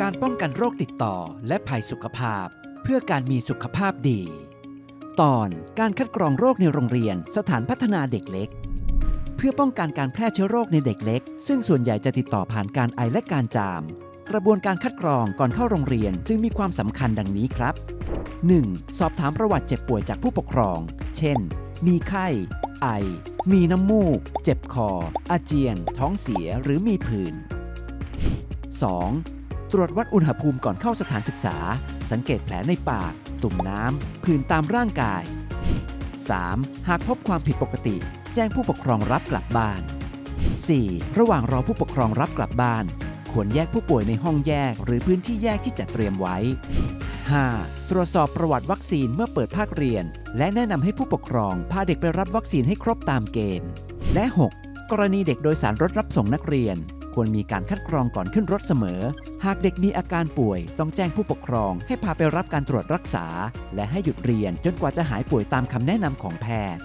การป้องกันโรคติดต่อและภัยสุขภาพ เพื่อการมีสุขภาพดี ตอนการคัดกรองโรคในโรงเรียนสถานพัฒนาเด็กเล็ก เพื่อป้องกันการแพร่เชื้อโรคในเด็กเล็ก ซึ่งส่วนใหญ่จะติดต่อผ่านการไอและการจาม กระบวนการคัดกรองก่อนเข้าโรงเรียนจึงมีความสำคัญดังนี้ครับ 1. สอบถามประวัติเจ็บป่วยจากผู้ปกครอง เช่น มีไข้ ไอ มีน้ำมูก เจ็บคอ อาเจียน ท้องเสียหรือมีผื่น 2. ตรวจวัดอุณหภูมิก่อนเข้าสถานศึกษา สังเกตแผลในปาก ตุ่มน้ำผื่นตามร่างกาย 3. หากพบความผิดปกติ แจ้งผู้ปกครองรับกลับบ้าน 4. ระหว่างรอผู้ปกครองรับกลับบ้าน ควรแยกผู้ป่วยในห้องแยก หรือพื้นที่แยกที่จัดเตรียมไว้ 5. ตรวจสอบประวัติวัคซีนเมื่อเปิดภาคเรียน และแนะนำให้ผู้ปกครองพาเด็กไปรับวัคซีนให้ครบตามเกณฑ์ และ 6. กรณีเด็กโดยสารรถรับส่งนักเรียน ควรมีการคัดกรองก่อนขึ้นรถเสมอ หากเด็กมีอาการป่วย ต้องแจ้งผู้ปกครอง ให้พาไปรับการตรวจรักษา และให้หยุดเรียนจนกว่าจะหายป่วยตามคำแนะนำของแพทย์